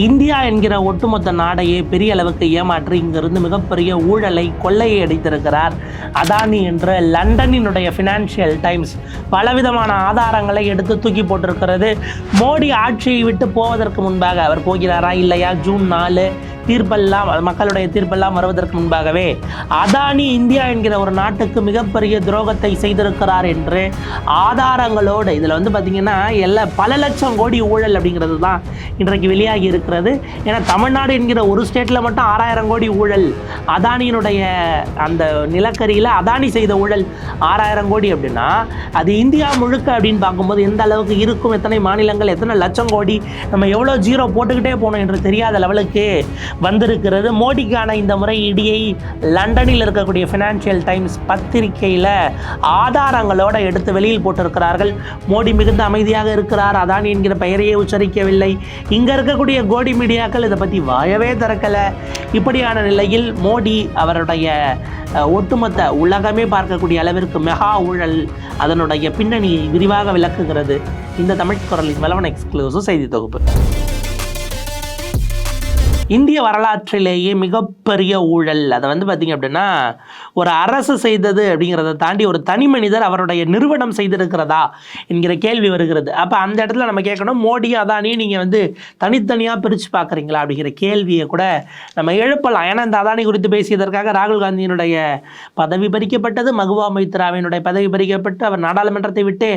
India என்கிற ஒட்டுமொத்த நாடையே பெரிய அளவுக்கு ஏமாற்றி இங்கிருந்து மிகப்பெரிய ஊழலை கொள்ளையை அடித்திருக்கிறார். அதானி என்ற லண்டனினுடைய ஃபினான்ஷியல் டைம்ஸ் பலவிதமான ஆதாரங்களை எடுத்து தூக்கி போட்டிருக்கிறது. மோடி ஆட்சியை விட்டு போவதற்கு முன்பாக அவர் போகிறாரா இல்லையா? ஜூன் நாலு. தீர்ப்பெல்லாம் மக்களுடைய தீர்ப்பெல்லாம் வருவதற்கு முன்பாகவே அதானி இந்தியா என்கிற ஒரு நாட்டுக்கு மிகப்பெரிய துரோகத்தை செய்திருக்கிறார் என்று ஆதாரங்களோடு இதில் வந்து பார்த்திங்கன்னா எல்லா பல லட்சம் கோடி ஊழல் அப்படிங்கிறது தான் இன்றைக்கு வெளியாகி இருக்கிறது. ஏன்னா தமிழ்நாடு என்கிற ஒரு ஸ்டேட்டில் மட்டும் ஆறாயிரம் கோடி ஊழல் அதானியினுடைய அந்த நிலக்கரியில் அதானி செய்த ஊழல் ஆறாயிரம் கோடி அப்படின்னா அது இந்தியா முழுக்க அப்படின்னு பார்க்கும்போது எந்த அளவுக்கு இருக்கும் எத்தனை மாநிலங்கள் எத்தனை லட்சம் கோடி நம்ம எவ்வளோ ஜீரோ போட்டுக்கிட்டே போனோம் என்று தெரியாத லெவலுக்கு வந்திருக்கிறது. மோடிக்கான இந்த முறை இடியை லண்டனில் இருக்கக்கூடிய ஃபினான்ஷியல் டைம்ஸ் பத்திரிகையில் ஆதாரங்களோடு எடுத்து வெளியில் போட்டிருக்கிறார்கள். மோடி மிகுந்த அமைதியாக இருக்கிறார் அதானி என்கிற பெயரையே உச்சரிக்கவில்லை. இங்கே இருக்கக்கூடிய கோடி மீடியாக்கள் இதை பற்றி வாயவே திறக்கலை. இப்படியான நிலையில் மோடி அவருடைய ஒட்டுமொத்த உலகமே பார்க்கக்கூடிய அளவிற்கு மெகா ஊழல் அதனுடைய பின்னணி விரிவாக விளக்குகிறது. இந்த தமிழ் குரலின் வளவன் எக்ஸ்க்ளூசிவ் செய்தி தொகுப்பு. இந்திய வரலாற்றிலேயே மிகப்பெரிய ஊழல். அதை வந்து பார்த்திங்க அப்படின்னா ஒரு அரசு செய்தது அப்படிங்கிறத தாண்டி ஒரு தனி மனிதர் அவருடைய நிறுவனம் செய்திருக்கிறதா என்கிற கேள்வி வருகிறது. அப்போ அந்த இடத்துல நம்ம கேட்கணும் மோடி அதானியும் நீங்கள் வந்து தனித்தனியாக பிரித்து பார்க்குறீங்களா அப்படிங்கிற கேள்வியை கூட நம்ம எழுப்பலாம். ஏன்னா இந்த அதானி குறித்து பேசியதற்காக ராகுல் காந்தியினுடைய பதவி பறிக்கப்பட்டது மகுவா மைத்ராவினுடைய பதவி பறிக்கப்பட்டு அவர் நாடாளுமன்றத்தை விட்டு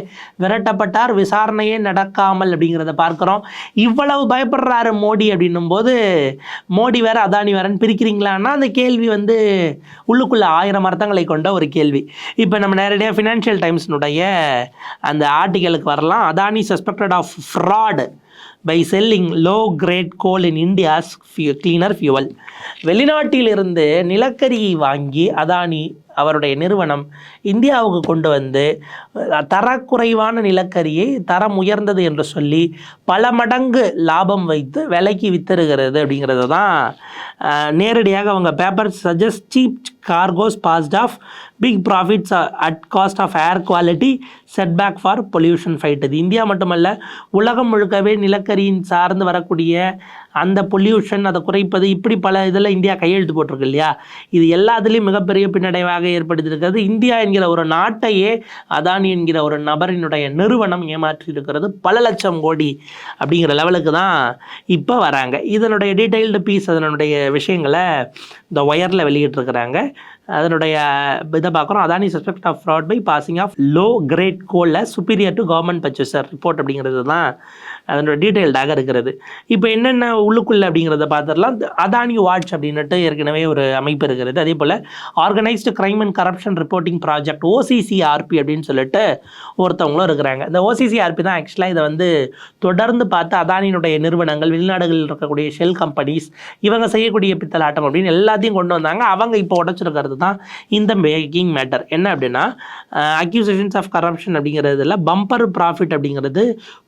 விரட்டப்பட்டார். விசாரணையே நடக்காமல் அப்படிங்கிறத பார்க்குறோம். இவ்வளவு பயப்படுறாரு மோடி அப்படின்னும் போது மோடி வேற அதானி வேறன்னு பிரிக்கிறீங்களான்னா அந்த கேள்வி வந்து உள்ளுக்குள்ளே ஆயிரம் அர்த்தங்களை கொண்ட ஒரு கேள்வி. இப்போ நம்ம நேரடியாக ஃபினான்ஷியல் டைம்ஸ்னுடைய அந்த ஆர்டிக்கலுக்கு வரலாம். Adani suspected of fraud by selling low grade coal in India's cleaner fuel வெளிநாட்டிலிருந்து நிலக்கரியை வாங்கி அதானி அவருடைய நிறுவனம் இந்தியாவுக்கு கொண்டு வந்து தரக்குறைவான நிலக்கரியை தரம் உயர்ந்தது என்று சொல்லி பல மடங்கு லாபம் வைத்து விலைக்கு வித்தருகிறது அப்படிங்கிறது தான் நேரடியாக அவங்க paper suggest cheap cargoes past of big profits at cost of air quality setback for pollution fight இது இந்தியா மட்டுமல்ல உலகம் முழுக்கவே நிலக்கரியின் சார்ந்து வரக்கூடிய அந்த பொல்யூஷன் அதை குறைப்பது இப்படி பல இதில் இந்தியா கையெழுத்து போட்டிருக்கு இல்லையா? இது எல்லாத்துலேயும் மிகப்பெரிய பின்னடைவாக ஏற்படுத்தியிருக்கிறது. இந்தியா என்கிற ஒரு நாட்டையே அதானி என்கிற ஒரு நபரினுடைய நிறுவனம் ஏமாற்றி இருக்கிறது பல லட்சம் கோடி அப்படிங்கிற லெவலுக்கு தான் இப்போ வராங்க. இதனுடைய டீட்டெயில்டு பீஸ் அதனுடைய விஷயங்களை இந்த ஒயரில் வெளியிட்டிருக்கிறாங்க. அதனுடைய இதை பார்க்குறோம். Adani suspect of fraud by passing off low grade கோலில் superior to government purchaser report அப்படிங்கிறது தான் அதனோட டீட்டெயில்டாக இருக்கிறது. இப்போ என்னென்ன உள்ளுக்குள்ளே அப்படிங்கிறத பார்த்துடலாம். அதானி வாட்ச் அப்படின்னுட்டு ஏற்கனவே ஒரு அமைப்பு இருக்கிறது. அதே போல் organised crime and corruption reporting project OCCRP அப்படின்னு சொல்லிட்டு ஒருத்தவங்களும் இருக்கிறாங்க. இந்த ஓசிசிஆர்பி தான் ஆக்சுவலாக இதை வந்து தொடர்ந்து பார்த்து அதானியினுடைய நிறுவனங்கள் வெளிநாடுகளில் இருக்கக்கூடிய ஷெல் கம்பெனிஸ் இவங்க செய்யக்கூடிய பித்தலாட்டம் அப்படின்னு எல்லாத்தையும் கொண்டு வந்தாங்க. அவங்க இப்போ உடச்சிருக்கிறது தான் இந்த மேக்கிங் மேட்டர். என்ன அப்படின்னா அக்யூசேஷன்ஸ் ஆஃப் கரப்ஷன் அப்படிங்கிறதுல பம்பர் ப்ராஃபிட் அப்படிங்கிறது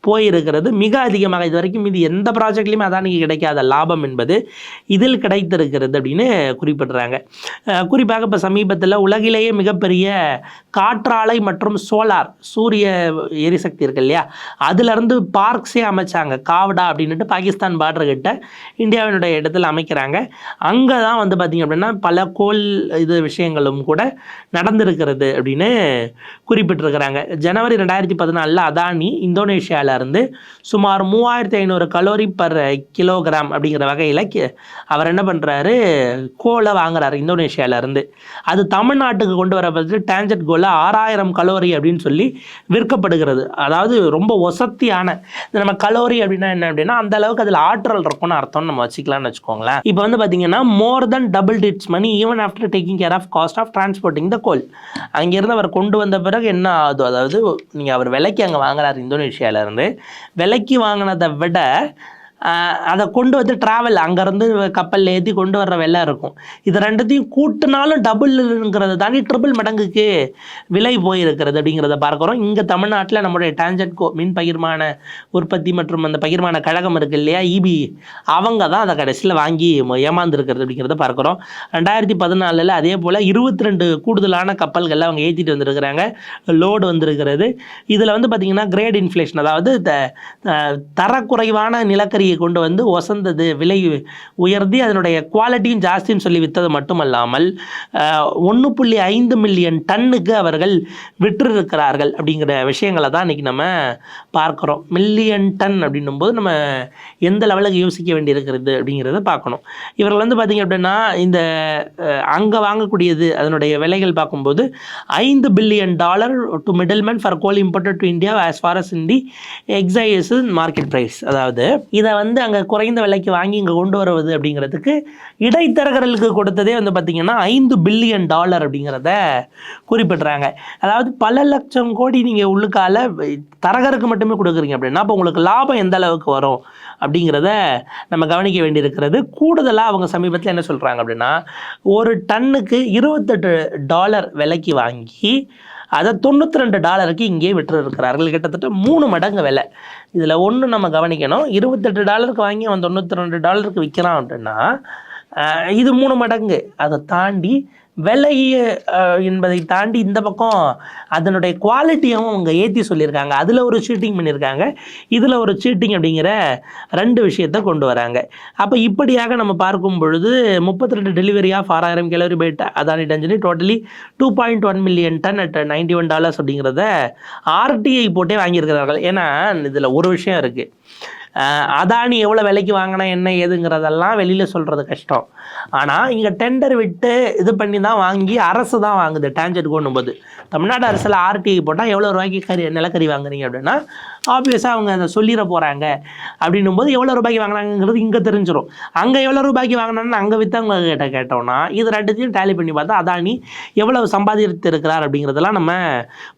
போயிருக்கிறது. மிக அதிகமாக இது வரைக்கும் இது எந்த ப்ராஜெக்ட்லையுமே அதானிக்கு கிடைக்காத லாபம் என்பது இதில் கிடைத்திருக்கிறது அப்படின்னு குறிப்பிடுறாங்க. குறிப்பாக இப்போ சமீபத்தில் உலகிலேயே மிகப்பெரிய காற்றாலை மற்றும் சோலார் சூரிய எரிசக்தி இருக்கு இல்லையா? அதுலேருந்து பார்க்ஸே அமைச்சாங்க. காவடா அப்படின்னுட்டு பாகிஸ்தான் பார்டர் கிட்ட இந்தியாவினுடைய இடத்துல அமைக்கிறாங்க. அங்கே தான் வந்து பார்த்திங்க அப்படின்னா பல கோல் இது விஷயங்களும் கூட நடந்திருக்கிறது அப்படின்னு குறிப்பிட்டிருக்கிறாங்க. ஜனவரி ரெண்டாயிரத்தி பதினாலில் அதானி இந்தோனேஷியாவிலேருந்து சுமார் மூவாயிரத்தி ஐநூறு கலோரி பர் கிலோகிராம் அப்படிங்கிற வகையில் அவர் என்ன பண்ணுறாரு கோலை வாங்குறாரு இந்தோனேஷியாவிலேருந்து அது தமிழ்நாட்டுக்கு கொண்டு வரப்பட்டு டேஞ்சட் கோலை ஆறாயிரம் கலோரி அப்படின்னு சொல்லி விற்கப்படுகிறது. அதாவது ரொம்ப ஒசத்தியான இது நம்ம கலோரி அப்படின்னா என்ன அப்படின்னா அந்த அளவுக்கு அதில் ஆற்றல் இருக்கும்னு அர்த்தம் நம்ம வச்சுக்கலாம்னு வச்சுக்கோங்களேன். இப்போ வந்து பார்த்தீங்கன்னா more than double its money even after taking care of cost of transporting the coal அங்கேருந்து அவர் கொண்டு வந்த பிறகு என்ன ஆகுது? அதாவது நீங்கள் அவர் விலைக்கு அங்கே வாங்குறாரு இந்தோனேஷியாவிலேருந்து விலைக்கு விலைக்கு வாங்கினதை விட அதை கொண்டு வந்து ட்ராவல் அங்கேருந்து கப்பலில் ஏற்றி கொண்டு வர்ற வெள்ளம் இருக்கும். இது ரெண்டுத்தையும் கூட்டினாலும் டபுள்ங்கிறத தாண்டி ட்ரிபிள் மடங்குக்கு விலை போயிருக்கிறது அப்படிங்கிறத பார்க்குறோம் இங்கே தமிழ்நாட்டில் நம்முடைய டான்ஜெட்கோ மின் பகிர்மான உற்பத்தி மற்றும் அந்த பகிர்மான கழகம் இருக்குது இல்லையா இபி அவங்க தான் அதை கடைசியில் வாங்கி ஏமாந்துருக்கிறது அப்படிங்கிறத பார்க்குறோம் ரெண்டாயிரத்தி பதினாலில் அதே போல் இருபத்தி ரெண்டு கூடுதலான கப்பல்களில் அவங்க ஏற்றிட்டு வந்திருக்கிறாங்க. லோடு வந்திருக்கிறது. இதில் வந்து பார்த்திங்கன்னா கிரேட் இன்ஃப்ளேஷன் அதாவது த- தரக்குறைவான நிலக்கரி கொண்டு வந்து ஒசந்தது விலை உயர்த்தி அதனுடைய குவாலிட்டியும் ஜாஸ்தின்னு சொல்லி விற்றது மட்டுமல்லாமல் ஒன்று புள்ளி ஐந்து மில்லியன் டன்னுக்கு அவர்கள் விற்றிருக்கிறார்கள் அப்படிங்கிற விஷயங்களை தான் இன்றைக்கி நம்ம பார்க்குறோம். மில்லியன் டன் அப்படின்னும் போது நம்ம எந்த லெவலுக்கு யோசிக்க வேண்டியிருக்கிறது அப்படிங்கிறத பார்க்கணும். இவர்கள் வந்து பார்த்திங்க அப்படின்னா இந்த அங்கே வாங்கக்கூடியது அதனுடைய விலைகள் பார்க்கும்போது ஐந்து billion dollar to middleman for coal imported to India as far as in the excise market price அதாவது இதை வந்து வந்து அங்கே குறைந்த விலைக்கு வாங்கி இங்கே கொண்டு வருவது அப்படிங்கிறதுக்கு இடைத்தரகர்களுக்கு கொடுத்ததே வந்து பார்த்திங்கன்னா ஐந்து பில்லியன் டாலர் அப்படிங்கிறத குறிப்பிட்றாங்க. அதாவது பல லட்சம் கோடி நீங்கள் உள்ளுக்கால தரகருக்கு மட்டுமே கொடுக்குறீங்க அப்படின்னா அப்போ உங்களுக்கு லாபம் எந்த அளவுக்கு வரும் அப்படிங்கிறத நம்ம கவனிக்க வேண்டியிருக்கிறது. கூடுதலாக அவங்க சமீபத்தில் என்ன சொல்கிறாங்க அப்படின்னா ஒரு டன்னுக்கு இருபத்தெட்டு டாலர் விலைக்கு வாங்கி அதை தொண்ணூற்றி ரெண்டு டாலருக்கு இங்கே விட்டுருக்கிறார்கள் கிட்டத்தட்ட மூணு மடங்கு விலை. இதில் ஒன்று நம்ம கவனிக்கணும். இருபத்தெட்டு டாலருக்கு வாங்கி அவன் தொண்ணூற்றி ரெண்டு டாலருக்கு விற்கிறான் அப்படின்னா அஹ், இது மூணு மடங்கு. அதை தாண்டி விலை என்பதை தாண்டி இந்த பக்கம் அதனுடைய குவாலிட்டியும் அவங்க ஏற்றி சொல்லியிருக்காங்க. அதில் ஒரு சீட்டிங் பண்ணியிருக்காங்க. இதில் ஒரு சீட்டிங் அப்படிங்கிற ரெண்டு விஷயத்தை கொண்டு வராங்க. அப்போ இப்படியாக நம்ம பார்க்கும் பொழுது முப்பத்தி ரெண்டு டெலிவரி ஆஃப் ஆறாயிரம் calorie by Adani டஞ்சனி totally two point one million ton at ninety one dollars அப்படிங்கிறத ஆர்டிஐ போட்டே வாங்கியிருக்கிறார்கள். ஏன்னா இதில் ஒரு விஷயம் இருக்குது அதானி எவ்வளோ விலைக்கு வாங்கினா என்ன ஏதுங்கிறதெல்லாம் வெளியில் சொல்கிறது கஷ்டம். ஆனால் இங்கே டெண்டர் விட்டு இது பண்ணி தான் வாங்கி அரசு தான் வாங்குது டேஞ்சர் கொண்டும் போது தமிழ்நாடு அரசில் ஆர்டிஐ போட்டால் எவ்வளோ ரூபாய்க்கு கறி நிலக்கரி வாங்குறீங்க அப்படின்னா ஆப்வியஸாக அவங்க அதை சொல்லிட போகிறாங்க அப்படின்னும் போது எவ்வளோ ரூபாய்க்கு வாங்கினாங்கிறது இங்கே தெரிஞ்சிடும் அங்கே எவ்வளோ ரூபாய்க்கு வாங்கினான்னு அங்கே விற்றவங்க கிட்ட கேட்டோம்னா இது ரெண்டுத்தையும் டேலி பண்ணி பார்த்தா அதானி எவ்வளவு சம்பாதித்து இருக்கிறார் அப்படிங்கிறதெல்லாம் நம்ம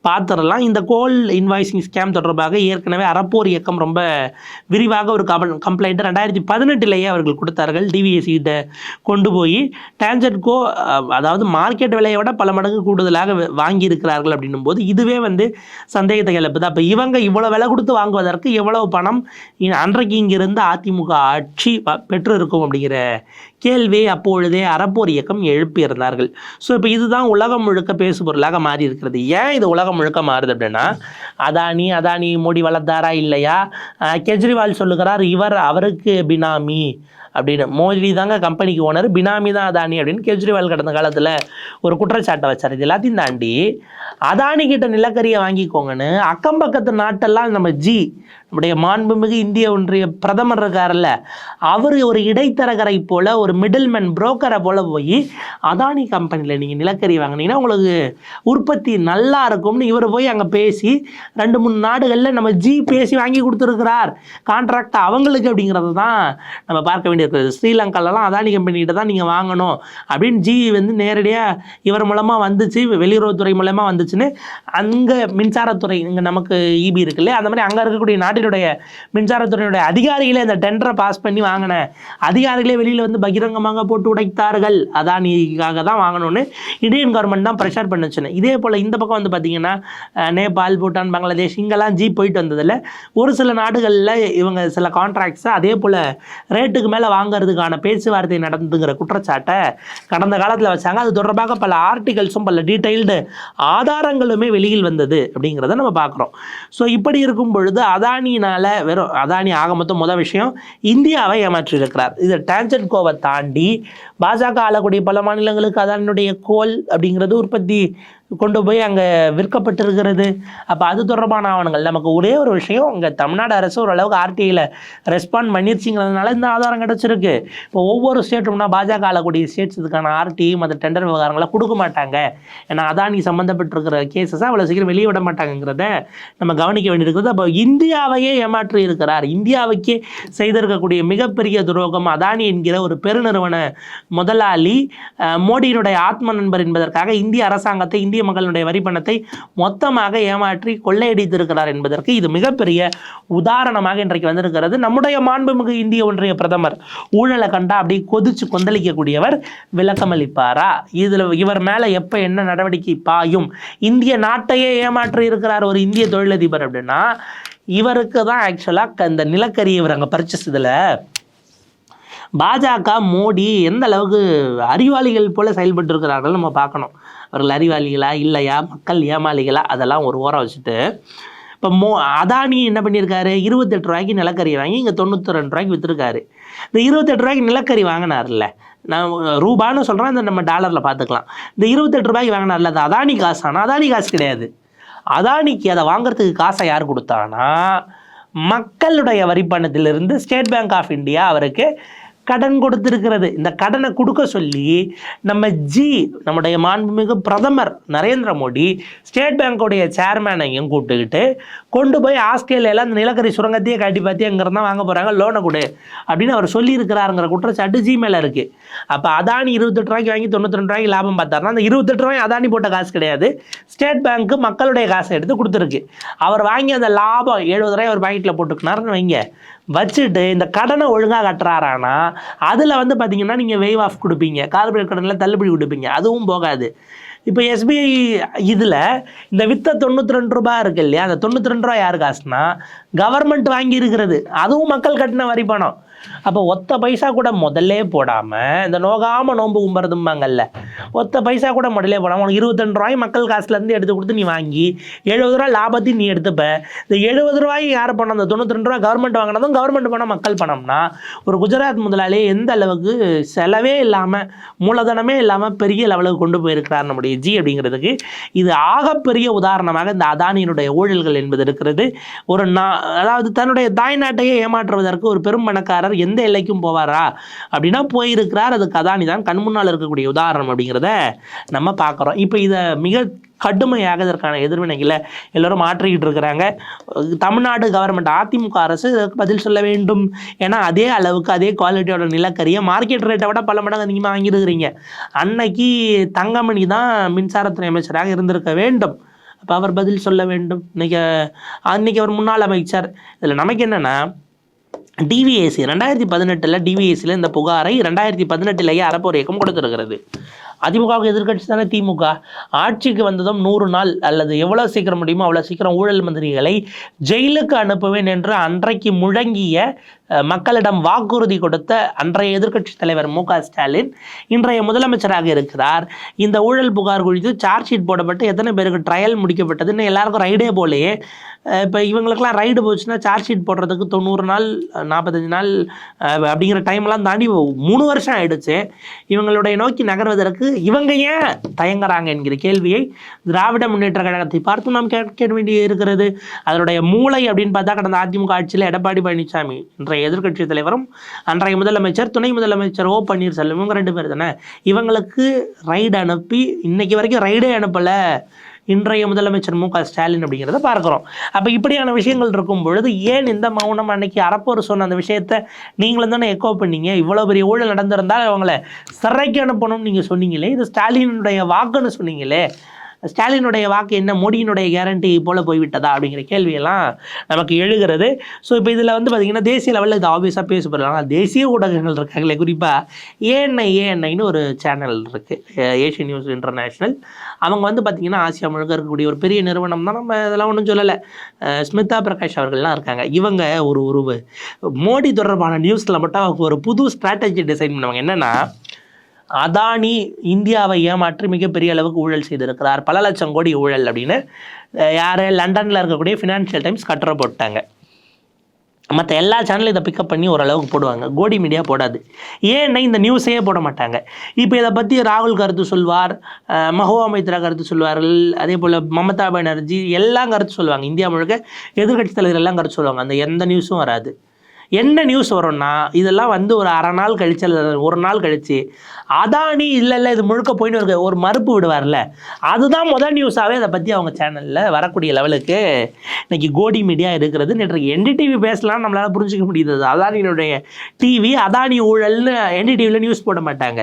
பார்த்துடலாம். இந்த கோல் இன்வாய்சிங் ஸ்கேம் தொடர்பாக ஏற்கனவே அறப்போர் இயக்கம் ரொம்ப விரி விரிவாக ஒரு கம்ப்ளைண்ட் ரெண்டாயிரத்தி பதினெட்டுலேயே அவர்கள் கொடுத்தார்கள். டிவிஎஸ்சியிட்ட கொண்டு போய் டேஞ்சட்கோ அதாவது மார்க்கெட் விலையை விட பல மடங்கு கூடுதலாக வாங்கியிருக்கிறார்கள் அப்படின்னும் போது இதுவே வந்து சந்தேகத்தை கிளப்புது. அப்போ இவங்க இவ்வளோ விலை கொடுத்து வாங்குவதற்கு எவ்வளவு பணம் அன்றைக்கு இங்கிருந்து அதிமுக ஆட்சி பெற்று இருக்கும் அப்படிங்கிற கேள்வியை அப்பொழுதே அறப்போர் இயக்கம் எழுப்பியிருந்தார்கள். ஸோ இப்போ இதுதான் உலகம் முழுக்க பேசுபொருளாக மாறி இருக்கிறது. ஏன் இது உலகம் முழுக்க மாறுது அப்படின்னா அதானி அதானி மோடி வளர்த்தாரா இல்லையா? கெஜ்ரிவால் சொல்லுகிறார் இவர் அவருக்கு பினாமி. அப்படின்னு. மோடி தாங்க கம்பெனிக்கு ஓனர் பினாமி தான் அதானி அப்படின்னு கெஜ்ரிவால் கடந்த காலத்தில் ஒரு குற்றச்சாட்டை வச்சார். இது எல்லாத்தையும் தாண்டி அதானி கிட்ட நிலக்கரியை வாங்கிக்கோங்கன்னு அக்கம் பக்கத்து நாட்டெல்லாம் நம்ம ஜி நம்முடைய மாண்புமிகு இந்திய ஒன்றிய பிரதமர் இருக்கார்ல அவர் ஒரு இடைத்தரகரை போல் ஒரு மிடில்மேன் புரோக்கரை போல் போய் அதானி கம்பெனியில் நீங்கள் நிலக்கரி வாங்குனீங்கன்னா உங்களுக்கு உற்பத்தி நல்லா இருக்கும்னு இவர் போய் அங்கே பேசி ரெண்டு மூணு நாடுகளில் நம்ம ஜி பேசி வாங்கி கொடுத்துருக்கிறார். கான்ட்ராக்ட் அவங்களுக்கு அப்படிங்கிறது தான் நம்ம பார்க்க வேண்டிய ஸ்ரீலங்காலலாம் அதானி கம்பெனிகிட்ட தான் நீங்கள் வாங்கணும். அப்படின்னு ஜி வந்து நேரடியாக இவர் மூலமாக வந்துச்சு வெளியுறவுத்துறை மூலமாக வந்துச்சுன்னு அங்கே மின்சாரத்துறை இங்கே நமக்கு இபி இருக்குல்ல அந்த மாதிரி அங்கே இருக்கக்கூடிய நாட்டினுடைய மின்சாரத்துறையினுடைய அதிகாரிகளே அந்த டெண்டரை பாஸ் பண்ணி வாங்கின அதிகாரிகளே வெளியில் வந்து பகிரங்கமாக போட்டு உடைத்தார்கள். அதானிக்காக தான் வாங்கணும்னு இந்தியன் கவர்மெண்ட் தான் ப்ரெஷர் பண்ணுச்சுன்னு. இதே போல் இந்த பக்கம் வந்து பார்த்திங்கன்னா நேபாள் பூட்டான் பங்களாதேஷ் இங்கெல்லாம் ஜி போயிட்டு வந்ததில் ஒரு சில நாடுகளில் இவங்க சில கான்ட்ராக்ட்ஸை அதே போல் ரேட்டுக்கு மேலே வாங்கிறதுக்கான பேச்சுவார்த்தை நடந்துங்கிற குற்றச்சாட்டை கடந்த காலத்தில் வச்சாங்க. அது தொடர்பாக பல ஆர்டிகல்ஸும் பல டீட்டெயில்டு ஆதாரங்களுமே வெளியில் வந்தது அப்படிங்கிறத நம்ம பார்க்குறோம். ஸோ இப்படி இருக்கும் பொழுது அதானியினால் வெறும் அதானி ஆக மொத்தம் முதல் விஷயம் இந்தியாவை ஏமாற்றியிருக்கிறார். இது டேஞ்சன் கோவை தாண்டி பாஜக ஆளக்கூடிய பல மாநிலங்களுக்கு அதானியுடைய கோல் அப்படிங்கிறது உற்பத்தி கொண்டு போய் அங்கே விற்கப்பட்டிருக்கிறது. அப்போ அது தொடர்பான ஆவணங்கள். நமக்கு ஒரே ஒரு விஷயம் இங்கே தமிழ்நாடு அரசு ஓரளவுக்கு ஆர்டிஐயில் ரெஸ்பாண்ட் பண்ணிருச்சுங்கிறதுனால இந்த ஆதாரம் கிடச்சிருக்கு. இப்போ ஒவ்வொரு ஸ்டேட்டும்னா பாஜக ஆளக்கூடிய ஸ்டேட்ஸ் இதுக்கான ஆர்டிஐ மற்ற டெண்டர் விவகாரங்களை கொடுக்க மாட்டாங்க. ஏன்னா அதானி சம்மந்தப்பட்டிருக்கிற கேசஸை அவ்வளோ சீக்கிரம் வெளியே விட மாட்டாங்கிறத நம்ம கவனிக்க வேண்டியிருக்கிறது அப்போ இந்தியாவையே ஏமாற்றி இருக்கிறார். இந்தியாவுக்கே செய்திருக்கக்கூடிய மிகப்பெரிய துரோகம் அதானி என்கிற ஒரு பெருநிறுவன முதலாளி மோடியினுடைய ஆத்ம நண்பர் என்பதற்காக இந்திய அரசாங்கத்தை இந்திய மக்களுடைய வரி பணத்தை மொத்தமாக ஏமாற்றி கொள்ளையடித்திருக்கிறார் என்பதற்கு இது மிகப்பெரிய உதாரணமாக இன்றைக்கு வந்திருக்கிறது. நம்முடைய மாண்புமிகு இந்திய ஒன்றிய பிரதமர் ஊழலை கண்டா அப்படி கொதிச்சு கொந்தளிக்கக்கூடியவர் விளக்கமளிப்பாரா? இதில் இவர் மேலே எப்போ என்ன நடவடிக்கை பாயும்? இந்திய நாட்டையே ஏமாற்றி இருக்கிறார் ஒரு இந்திய தொழிலதிபர் அப்படின்னா இவருக்கு தான் ஆக்சுவலாக இந்த நிலக்கரி இவர் அங்கே பர்ச்சேஸ் பாஜக மோடி எந்த அளவுக்கு அறிவாளிகள் போல செயல்பட்டு இருக்கிறார்கள் நம்ம பார்க்கணும். அவர்கள் அறிவாளிகளா இல்லையா? மக்கள் ஏமாளிகளா? அதெல்லாம் ஒரு ஓரம் வச்சுட்டு இப்போ மோ அதானி என்ன பண்ணியிருக்காரு? இருபத்தெட்டு ரூபாய்க்கு நிலக்கரி வாங்கி இங்கே தொண்ணூற்றி ரெண்டு ரூபாய்க்கு விற்றுருக்காரு இந்த இருபத்தெட்டு ரூபாய்க்கு நிலக்கரி வாங்கினார்ல நான் ரூபான்னு சொல்கிறேன் இந்த நம்ம டாலரில் பார்த்துக்கலாம். இந்த இருபத்தெட்டு ரூபாய்க்கு வாங்கினார்ல அது அதானி காசு ஆனால் அதானி காசு கிடையாது. அதானிக்கு அதை வாங்குறதுக்கு காசை யார் கொடுத்தானா? மக்களுடைய வரிப்பணத்திலிருந்து ஸ்டேட் பேங்க் ஆஃப் இந்தியா அவருக்கு கடன் கொடுத்திருக்கிறது. இந்த கடனை கொடுக்க சொல்லி நம்ம ஜி நம்முடைய மாண்புமிகு பிரதமர் நரேந்திர மோடி ஸ்டேட் பேங்கோடைய சேர்மேனையும் கூப்பிட்டுக்கிட்டு கொண்டு போய் ஆஸ்திரேலியாவில் அந்த நிலக்கரி சுரங்கத்தையே காட்டி பார்த்து இருந்தால் வாங்க போகிறாங்க லோனை கொடு அப்படின்னு அவர் சொல்லியிருக்கிறாருங்கிற குற்றச்சாட்டு ஜி மேலே இருக்குது அப்போ அதானி இருபத்தெட்டு ரூபாய்க்கு வாங்கி தொண்ணூற்றி ரெண்டு ரூபாய்க்கு லாபம் பார்த்தாருன்னா அந்த இருபத்தெட்டு ரூபாய் அதானி போட்ட காசு கிடையாது. ஸ்டேட் பேங்க்கு மக்களுடைய காசை எடுத்து கொடுத்துருக்கு. அவர் வாங்கி அந்த லாபம் எழுபது ரூபாய் ஒரு பாக்கெட்டில் போட்டுக்கினாருன்னு வைங்க. வச்சுட்டு இந்த கடனை ஒழுங்காக கட்டுறாரானா அதில் வந்து பார்த்தீங்கன்னா நீங்கள் வெய்வ் ஆஃப் கொடுப்பீங்க. கார்பரேட் கடனில் தள்ளுபடி கொடுப்பீங்க. அதுவும் போகாது. இப்போ எஸ்பிஐ இதில் இந்த வித்த தொண்ணூற்றி ரெண்டு ரூபா இருக்கு இல்லையா அந்த தொண்ணூற்றி ரெண்டு ரூபா யார் காசுனா கவர்மெண்ட் வாங்கி இருக்கிறது. அதுவும் மக்கள் கட்டின வரி பணம் அப்போ ஒத்த பைசா கூட முதல்லே போடாமல் இந்த நோகாமல் நோன்பு கும்புறதும்பாங்கல்ல ஒத்த பைசா கூட முதல்லே போடாமல் உனக்கு இருபத்தெண்டு ரூபாய் மக்கள் காசுலேருந்து எடுத்து கொடுத்து நீ வாங்கி எழுபது ரூபா லாபத்தையும் நீ எடுத்துப்ப. இந்த எழுபது ரூபாய் யார் பணம் அந்த தொண்ணூற்றி ரெண்டு ரூபா கவர்மெண்ட் வாங்கினதும் கவர்மெண்ட் பணம் மக்கள் பணம்னா ஒரு குஜராத் முதலாளி எந்த அளவுக்கு செலவே இல்லாமல் மூலதனமே இல்லாமல் பெரிய லெவலுக்கு கொண்டு போயிருக்கிறார் நம்முடைய ஜி அப்படிங்கிறதுக்கு இது ஆகப்பெரிய உதாரணமாக இந்த அதானியினுடைய ஊழல்கள் என்பது இருக்கிறது. ஒரு நான் அதாவது தன்னுடைய தாய்நாட்டையே ஏமாற்றுவதற்கு ஒரு பெரும் பணக்காரர் எந்த எல்லைக்கும் போவாரா? அப்படின்னா போயிருக்கிறார் அது கதானி தான் கண் முன்னால் இருக்கக்கூடிய உதாரணம் அப்படிங்கிறத நம்ம பார்க்குறோம். இப்போ இதை மிக கடுமையாக இதற்கான எதிர்வினைகளை எல்லோரும் மாற்றிக்கிட்டு இருக்கிறாங்க. தமிழ்நாடு கவர்மெண்ட் அதிமுக அரசு இதற்கு பதில் சொல்ல வேண்டும். ஏன்னா அதே அளவுக்கு அதே குவாலிட்டியோட நிலக்கரியை மார்க்கெட் ரேட்டை விட பல மடங்கு அதிகமாக வாங்கியிருக்கிறீங்க. அன்னைக்கு தங்கமணி தான் மின்சாரத்துறை அமைச்சராக இருந்திருக்க வேண்டும். அப்போ அவர் பதில் சொல்ல வேண்டும். இன்னைக்கு அன்னைக்கு அவர் முன்னாள் அமைச்சர். இதில் நமக்கு என்னென்னா டிவிஎஸ்சி ரெண்டாயிரத்தி பதினெட்டில் டிவிஎஸ்சியில் இந்த புகாரை ரெண்டாயிரத்தி பதினெட்டிலேயே அறப்போர் இயக்கம் கொடுத்துருக்கிறது. அதிமுகவுக்கு எதிர்க்கட்சி தானே திமுக? ஆட்சிக்கு வந்ததும் நூறு நாள் அல்லது எவ்வளோ சீக்கிரம் முடியுமோ அவ்வளோ சீக்கிரம் ஊழல் மந்திரிகளை ஜெயிலுக்கு அனுப்புவேன் என்று அன்றைக்கு முழங்கிய மக்களிடம் வாக்குறுதி கொடுத்த அன்றைய எதிர்க்கட்சி தலைவர் மு ஸ்டாலின் இன்றைய முதலமைச்சராக இருக்கிறார். இந்த ஊழல் புகார் குறித்து சார்ஜ் ஷீட் போடப்பட்டு எத்தனை பேருக்கு ட்ரையல் முடிக்கப்பட்டதுன்னு எல்லாருக்கும் ரைடே போலயே இப்போ இவங்களுக்கெல்லாம் ரைடு போச்சுன்னா சார்ஜ் ஷீட் போடுறதுக்கு தொண்ணூறு நாள் நாற்பத்தஞ்சு நாள் அப்படிங்கிற டைம்லாம் தாண்டி மூணு வருஷம் ஆயிடுச்சு. இவங்களுடைய நோக்கி நகர்வதற்கு இவங்க ஏன் தயங்குறாங்க என்கிற கேள்வியை திராவிட முன்னேற்ற கழகத்தை பார்த்து நாம் கேட்க வேண்டி இருக்கிறது. அதனுடைய மூளை அப்படின்னு பார்த்தா கடந்த அதிமுக ஆட்சியில் எடப்பாடி பழனிசாமி இன்றைய எதிர்க்கட்சி தலைவரும் அன்றைய முதலமைச்சர் துணை முதலமைச்சர் ஓ பன்னீர்செல்வம் இவங்க ரெண்டு பேர் தானே. இவங்களுக்கு ரைடு அனுப்பி இன்னைக்கு வரைக்கும் ரைடே அனுப்பலை. இன்றைய முதலமைச்சர் மு க ஸ்டாலின் அப்படிங்கிறத பார்க்குறோம். அப்போ இப்படியான விஷயங்கள் இருக்கும் பொழுது ஏன் இந்த மௌனம் அன்னைக்கு அறப்போர் சொன்ன அந்த விஷயத்த நீங்களும் தானே எக்கோ பண்ணீங்க? இவ்வளோ பெரிய ஊழல் நடந்திருந்தால் அவங்கள சிறைக்கு அனுப்பணும்னு நீங்கள் சொன்னீங்களே இது ஸ்டாலினுடைய வாக்குன்னு சொன்னீங்களே ஸ்டாலினுடைய வாக்கு என்ன மோடியினுடைய கேரண்டி போல போய்விட்டதா அப்படிங்கிற கேள்வியெல்லாம் நமக்கு எழுகிறது. ஸோ இப்போ இதில் வந்து பார்த்திங்கன்னா தேசிய லெவலில் இது ஆப்வியஸாக பேசப்படுறாங்க தேசிய ஊடகங்கள் இருக்காங்களே குறிப்பாக ஏஎன்ஐ ஏஎன்ஐன்னு ஒரு சேனல் இருக்குது ஏஷியன் நியூஸ் இன்டர்நேஷ்னல். அவங்க வந்து பார்த்திங்கன்னா ஆசியா முழுக்க இருக்கக்கூடிய ஒரு பெரிய நிறுவனம் தான். நம்ம இதெல்லாம் ஒன்றும் சொல்லலை. ஸ்மிதா பிரகாஷ் அவர்கள்லாம் இருக்காங்க. இவங்க ஒரு உருவ. மோடி தொடர்பான நியூஸில் மட்டும் அவங்க ஒரு புது ஸ்ட்ராட்டஜி டிசைன் பண்ணுவாங்க. என்னென்னா அதானி இந்தியாவை ஏமாற்றி மிகப்பெரிய அளவுக்கு ஊழல் செய்திருக்கிறார். பல லட்சம் கோடி ஊழல் அப்படின்னு யார்? லண்டனில் இருக்கக்கூடிய ஃபினான்ஷியல் டைம்ஸ் கட்டுரை போட்டாங்க. மற்ற எல்லா சேனலும் இதை பிக்கப் பண்ணி ஓரளவுக்கு போடுவாங்க. கோடி மீடியா போடாது. ஏன்னா இந்த நியூஸையே போட மாட்டாங்க. இப்போ இதை பற்றி ராகுல் கருத்து சொல்வார் அஹ் மஹுவா மைத்ரா கருத்து சொல்வார்கள் அதே போல் மமதா பானர்ஜி எல்லாம் கருத்து சொல்லுவாங்க. இந்தியா முழுக்க எதிர்க்கட்சி தலைவர் எல்லாம் கருத்து சொல்லுவாங்க. அந்த எந்த நியூஸும் வராது. என்ன நியூஸ் வரும்னா இதெல்லாம் வந்து ஒரு அரை நாள் கழிச்சு அல்லது ஒரு நாள் கழிச்சு அதானி இல்லை இல்லை இது முழுக்க போயின்னு இருக்க ஒரு மறுப்பு விடுவார்ல. அதுதான் முதல் நியூஸாகவே அதை பற்றி அவங்க சேனலில் வரக்கூடிய லெவலுக்கு இன்றைக்கி கோடி மீடியா இருக்கிறது. நேற்று என்டிடிவி பேசலாம் நம்மளால் புரிஞ்சுக்க முடியுது அதானியினுடைய டிவி அதானி ஊழல்னு என்டிடிவியில் நியூஸ் போட மாட்டாங்க.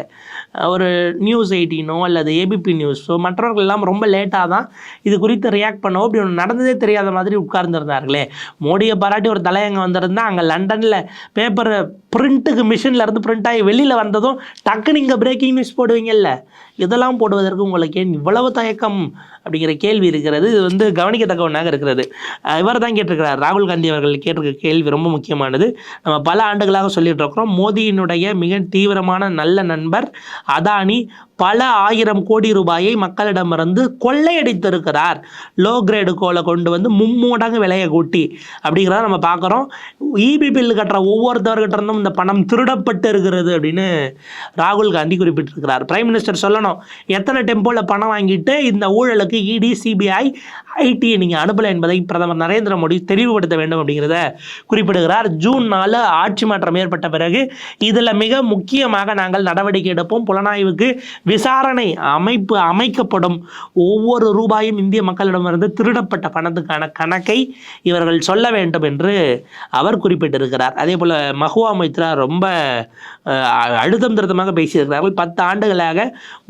ஒரு நியூஸ் எயிட்டீனோ அல்லது ஏபிபி நியூஸோ மற்றவர்கள் எல்லாம் ரொம்ப லேட்டாக தான் இது குறித்து ரியாக்ட் பண்ணவோ இப்படி ஒன்று நடந்ததே தெரியாத மாதிரி உட்கார்ந்துருந்தார்களே. மோடியை பாராட்டி ஒரு தலையங்க வந்திருந்தால் அங்கே லண்டன் லண்டனில் பேப்பர் பிரிண்ட்டுக்கு மிஷினில் இருந்து பிரிண்ட் ஆகி வெளியில் வந்ததும் டக்குன்னு இங்கே பிரேக்கிங் நியூஸ் போடுவீங்கல்ல. இதெல்லாம் போடுவதற்கு உங்களுக்கு ஏன் இவ்வளவு தயக்கம்? அப்படிங்கிற கேள்வி இருக்கிறது. இது வந்து கவனிக்கத்தக்க ஒன்றாக இருக்கிறது இவர் தான் கேட்டிருக்கிறார். ராகுல் காந்தி அவர்கள் கேட்டிருக்க கேள்வி ரொம்ப முக்கியமானது. நம்ம பல ஆண்டுகளாக சொல்லிட்டு இருக்கிறோம் மோடியினுடைய மிக தீவிரமான நல்ல நண்பர் அதானி பல ஆயிரம் கோடி ரூபாயை மக்களிடமிருந்து கொள்ளையடித்திருக்கிறார். லோ கிரேடு கோலை கொண்டு வந்து மும்மூடங்கு விலையை கூட்டி அப்படிங்கிறத நம்ம பார்க்குறோம். இபி பில் கட்டுற ஒவ்வொருத்தவர்கிட்ட இருந்தும் இந்த பணம் திருடப்பட்டு இருக்கிறது அப்படின்னு ராகுல் காந்தி குறிப்பிட்டிருக்கிறார். பிரைம் மினிஸ்டர் சொல்லணும் எத்தனை டெம்போவில் பணம் வாங்கிட்டு இந்த ஊழலுக்கு இடி சிபிஐ ஐடியை நீங்கள் அனுப்பலை என்பதை பிரதமர் நரேந்திர மோடி தெளிவுபடுத்த வேண்டும் அப்படிங்கிறத குறிப்பிடுகிறார். ஜூன் நாலு ஆட்சி மாற்றம் ஏற்பட்ட பிறகு இதில் மிக முக்கியமாக நாங்கள் நடவடிக்கை எடுப்போம். புலனாய்வுக்கு விசாரணை அமைப்பு அமைக்கப்படும். ஒவ்வொரு ரூபாயும் இந்திய மக்களிடமிருந்து திருடப்பட்ட பணத்துக்கான கணக்கை இவர்கள் சொல்ல வேண்டும் என்று அவர் குறிப்பிட்டிருக்கிறார். அதே போல் மஹுவா மைத்ரா ரொம்ப அழுத்தம் திருத்தமாக பேசியிருக்கிறார்கள். பத்து ஆண்டுகளாக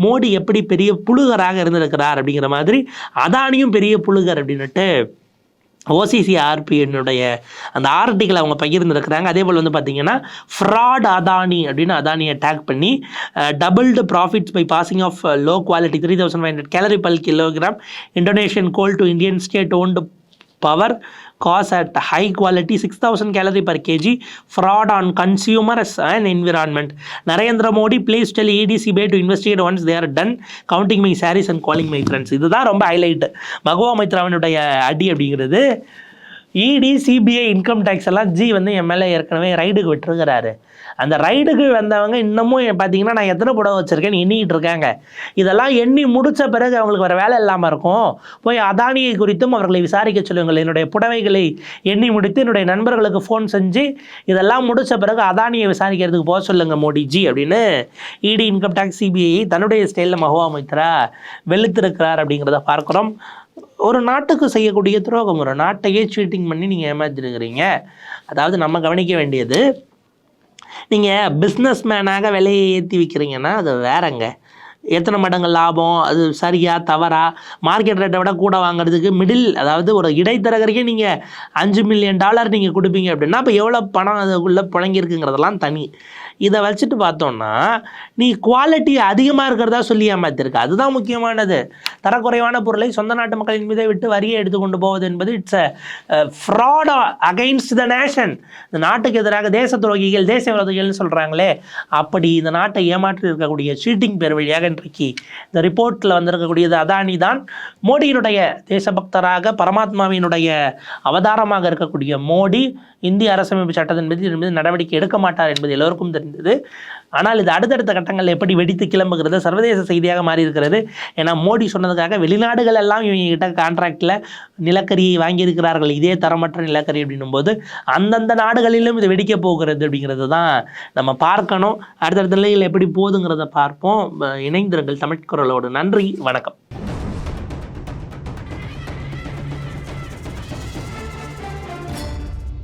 மோடி எப்படி பெரிய புழுகராக இருந்திருக்கிறார் அப்படிங்கிற மாதிரி அதானியும் பெரிய புழுகர் அப்படின்னுட்டு ஓசிசி ஆர்பிஎன்னுடைய அந்த ஆர்டிக்கல் அவங்க பகிர்ந்துருக்கிறாங்க. அதே போல் வந்து பார்த்தீங்கன்னா ஃப்ராட் அதானி அப்படின்னு அதானியை டேக் பண்ணி doubled profits by passing off low quality three thousand five hundred calorie per kilogram Indonesian coal to Indian state owned power cos at high quality six thousand calorie per KG fraud on consumers and environment Narendra Modi please tell ED CBI to investigate once they're done counting my saris and calling my friends இதுதான் ரொம்ப highlight Mahua மைத்ராவினுடைய அடி அப்படிங்கிறது. ED CBI income tax எல்லாம் G வந்து என் மேலே ஏற்கனவே ரைடுக்கு விட்டுருக்கிறாரு. அந்த ரைடுக்கு வந்தவங்க இன்னமும் பார்த்தீங்கன்னா நான் எத்தனை புடவை வச்சுருக்கேன்னு எண்ணிக்கிட்டு இருக்காங்க. இதெல்லாம் எண்ணி முடித்த பிறகு அவங்களுக்கு வேறு வேலை இல்லாமல் இருக்கும். போய் அதானியை குறித்தும் அவர்களை விசாரிக்க சொல்லுங்கள். என்னுடைய புடவைகளை எண்ணி முடித்து என்னுடைய நண்பர்களுக்கு ஃபோன் செஞ்சு இதெல்லாம் முடித்த பிறகு அதானியை விசாரிக்கிறதுக்கு போக சொல்லுங்கள் மோடிஜி அப்படின்னு இடி இன்கம் டேக்ஸ் சிபிஐ தன்னுடைய ஸ்டைலில் மஹுவா மைத்ரா வெளுத்திருக்கிறார் அப்படிங்கிறத பார்க்குறோம். ஒரு நாட்டுக்கு செய்யக்கூடிய துரோகம். ஒரு நாட்டையே சீட்டிங் பண்ணி நீங்கள் ஏமாத்திருக்கிறீங்க. அதாவது நம்ம கவனிக்க வேண்டியது நீங்கள் பிஸ்னஸ் மேனாக விலையை ஏற்றி விற்கிறீங்கன்னா அது வேறங்க. எத்தனை மடங்கு லாபம் அது சரியா தவறா? மார்க்கெட் ரேட்டை விட கூட வாங்குறதுக்கு மிடில் அதாவது ஒரு இடைத்தரகருக்கே நீங்கள் அஞ்சு மில்லியன் டாலர் நீங்கள் கொடுப்பீங்க அப்படின்னா அப்போ எவ்வளோ பணம் அதுக்குள்ளே புழங்கியிருக்குங்கிறதெல்லாம் தனி. இதை வச்சுட்டு பார்த்தோம்னா நீ குவாலிட்டி அதிகமாக இருக்கிறதா சொல்லி ஏமாத்திருக்க. அதுதான் முக்கியமானது. தரக்குறைவான பொருளை சொந்த நாட்டு மக்களின் மீதை விட்டு வரியை எடுத்துக்கொண்டு போவது என்பது இட்ஸ் அ ஃப்ராடா அகைன்ஸ்ட் த நேஷன் இந்த நாட்டுக்கு எதிராக தேச துரோகிகள் தேச விரோதிகள்னு சொல்கிறாங்களே அப்படி இந்த நாட்டை ஏமாற்றி இருக்கக்கூடிய சீட்டிங் பேர் வழியாக இன்றைக்கு இந்த ரிப்போர்ட்டில் வந்திருக்கக்கூடியது அதானி தான். மோடியினுடைய தேசபக்தராக பரமாத்மாவினுடைய அவதாரமாக இருக்கக்கூடிய மோடி இந்திய அரசமைப்பு சட்டத்தின் மீது மீது நடவடிக்கை எடுக்க மாட்டார் என்பது எல்லோருக்கும் இருந்தது. ஆனால் இது அடுத்தடுத்த கட்டங்களில் எப்படி வெடித்து கிளம்புகிறது சர்வதேச செய்தியாக மாறி இருக்கிறது ஏன்னா மோடி சொன்னதுக்காக வெளிநாடுகள் எல்லாம் இவங்ககிட்ட கான்ட்ராக்டில் நிலக்கரியை வாங்கியிருக்கிறார்கள். இதே தரமற்ற நிலக்கரி அப்படின்னும் போது அந்தந்த நாடுகளிலும் இது வெடிக்க போகிறது அப்படிங்கிறது தான் நம்ம பார்க்கணும். அடுத்தடுத்த நிலையில் எப்படி போகுதுங்கிறத பார்ப்போம். இணைந்திருங்கள் தமிழ் குரலோடு. நன்றி. வணக்கம்.